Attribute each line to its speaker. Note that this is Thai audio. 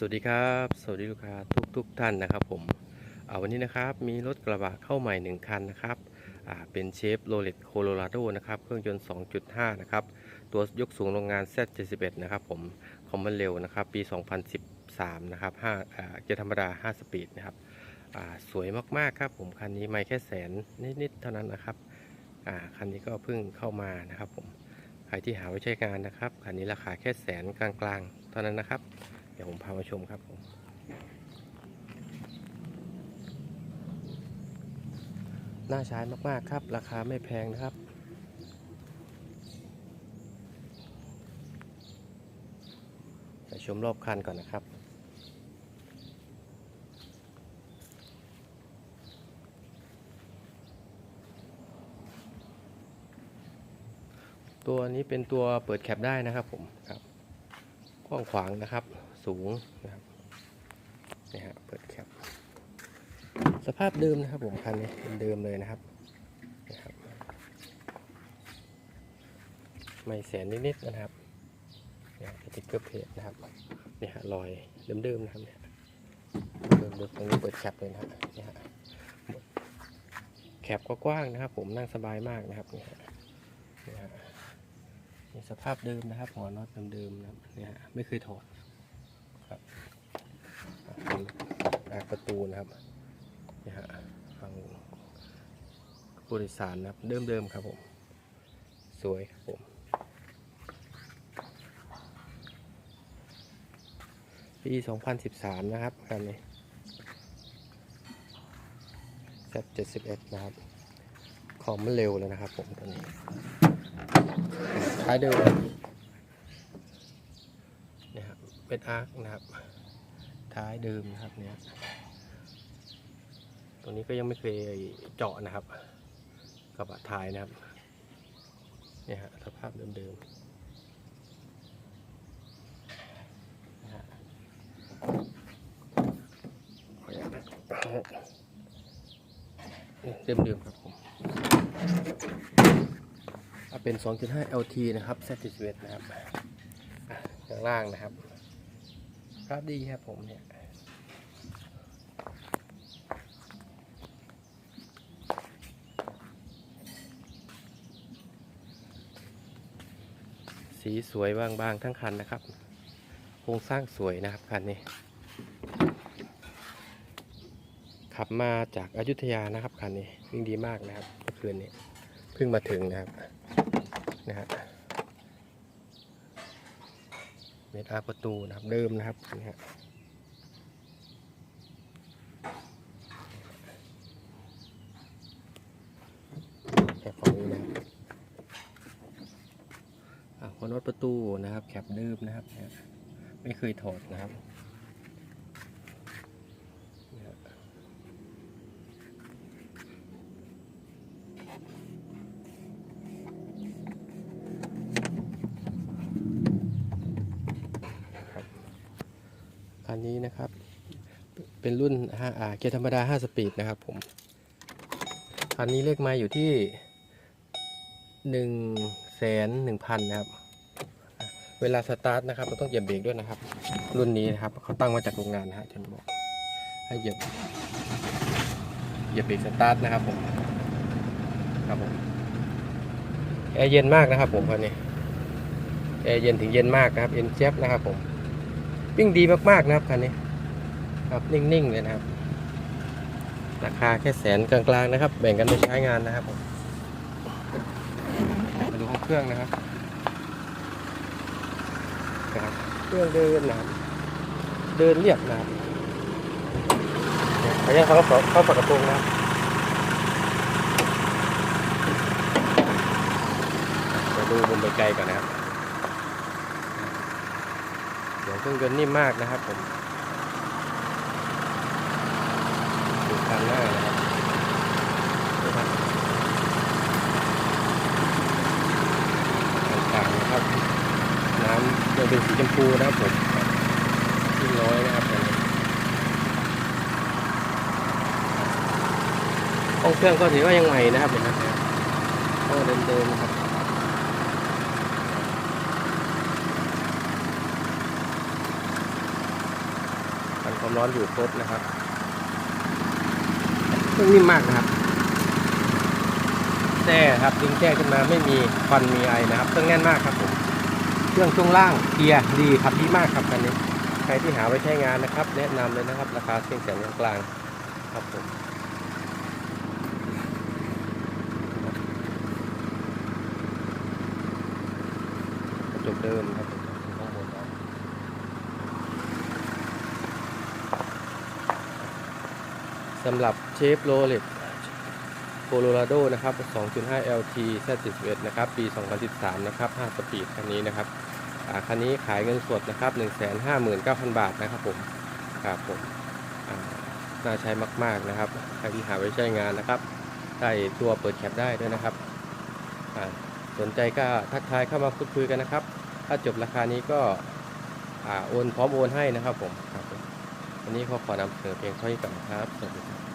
Speaker 1: สวัสดีครับ สวัสดีลูกค้าทุกทุกท่านนะครับผมอ่าวันนี้นะครับมีรถกระบะเข้าใหม่ 1 คันนะครับเป็นเชฟโรเลตโคโลราโดนะครับเครื่องยนต์ 2.5 นะครับ ตัวยกสูงโรงงาน Z71 นะครับผมคอมมอนเร็วนะครับ ปี 2013 นะครับ5อ่าเกียร์ธรรมดา 5 สปีดนะครับสวยมากๆครับผมคันนี้ไม่แค่แสนนิดๆเท่านั้นนะครับคันนี้ก็เพิ่งเข้ามานะครับผมใครที่หาไว้ใช้งานนะครับคันนี้ราคาแค่แสนกลางๆ เท่านั้นนะครับ ดี๋ยวผมพามาชมครับผมน่าใช้มากๆครับ ราคาไม่แพงนะครับไปชมรอบคันก่อนนะครับ ตัวนี้เป็นตัวเปิดแคปได้นะครับผมครับกว้างขวางนะครับ สูงนะครับนี่ฮะเปิดแคปสภาพเดิมนะครับผมคันนี้เป็นเดิมเลยนะครับนะครับ ไม่แสนนิดๆนะครับเนี่ยสติ๊กเกอร์เพจนะครับเนี่ยฮะรอยเดิมๆนะครับเนี่ยเดิมๆตรงนี้เปิดแคปเลยนะฮะเนี่ยฮะแคปก็กว้างนะครับ ผมนั่งสบายมากนะครับเนี่ยฮะนี่ฮะสภาพเดิมนะครับ หัวน็อตเดิมๆนะครับเนี่ยฮะไม่เคยถอดครับเป็นอาก ประตูนะครับนี่ฮะฝั่งผู้โดยสารนะครับเดิมๆครับผมสวยครับผมปี 2013 นะครับคันนี้ Z71 นะครับ ของมันเร็วเลยนะครับผมตอนนี้ท้ายเดิมเนี่ยครับเป็นอาร์คนะครับ ท้ายเดิมนะครับเนี่ย ตัวนี้ก็ยังไม่เคยเจาะนะครับกระบะท้ายนะครับเนี่ยฮะสภาพเดิมๆนะฮะเดิมๆครับผมเอาเป็น 2.5 LT นะครับ Z71 นะครับอะข้างล่างนะครับ ภาพดีครับผมเนี่ย สีสวยบางๆทั้งคันนะครับ โครงสร้างสวยนะครับคันนี้ ขับมาจากอายุทยานะครับคันนี้วิ่งดีมากนะครับเมื่อคืนนี้เพิ่งมาถึงนะครับนะฮะเมตอาประตูนะครับเดิมนะครับนี่ฮะแคปฝั่งนี้นะครับ อะหัวน็อตประตูนะครับ แคปเดิมนะครับ ไม่เคยถอดนะครับนี่ฮะคันนี้นะครับ เป็นรุ่น5อ่าเกียร์ธรรมดา 5 สปีดนะครับผม คันนี้เลขไมาอยู่ที่1นึ่งแสนหนึ่งพันนะครับ เวลาสตาร์ทนะครับเราต้องเหยียบเบรกด้วยนะครับ รุ่นนี้นะครับเขาตั้งมาจากโรงงานนะฮะฉันบอกให้เหยียบเหยียบเบรกสตาร์ทนะครับผมครับผมแอร์เย็นมากนะครับ ผมคันนี้แอร์เย็นถึงเย็นมากนะครับเอ็นเจ็บนะครับ ผมวิ่งดีมากๆนะครับคันนี้ ครับนิ่งๆเลยนะครับ ราคาแค่แสนกลางๆนะครับ แบ่งกันไปใช้งานนะครับผมมาดูห้องเครื่องนะครับนะครับ เครื่องเดินน้ำเดินเรียบน้ำขออนุญาตเขาเข้าเขาปักกระโปรงนะครับเดี๋ยวดูมุมไกลๆก่อนนะครับ เดี๋ยวเครื่องยนต์นิ่มมากนะครับผมดูคันหน้านะครับดูครับต่างๆนะครับ น้ำยัง เป็นสีชมพูนะครับผมที่น้อยนะครับตอนนี้ห้องเครื่องก็ถือว่ายังใหม่นะครับเห็นไหมครับห้องเดิมๆนครับคความร้อนอยู่ครบนะครับ
Speaker 2: เครื่องนิ่มมากนะครับ
Speaker 1: แช่ครับดึงแช่ขึ้นมาไม่มีควันมีไอนะครับเครื่องแน่นมากครับผม เครื่องช่วงล่างเกียร์ดีขับดีมากครับคันนี้ใครที่หาไว้ใช้งานนะครับ แนะนำเลยนะครับ ราคาเพียงแสนกลางครับผมกระจกเดิมครับสำหรับเชฟโรเลตโคโลราโดนะครับ 2.5 LT Z71 นะครับ ปี 2013 นะครับ 5 สปีดคันนี้นะครับ คันนี้ขายเงินสดนะครับ 159,000 บาทนะครับผมครับผมน่าใช้มาก ๆนะครับใครที่หาไว้ใช้งานนะครับได้ตัวเปิดแคปได้ด้วยนะครับสนใจก็ทักทายเข้ามาพูดคุยกันนะครับ ถ้าจบราคานี้ก็โอนพร้อมโอนให้นะครับผมครับวันนี้ขอขอนำเสนอเพียงเท่านี้ก่อนครับสวัสดีครับ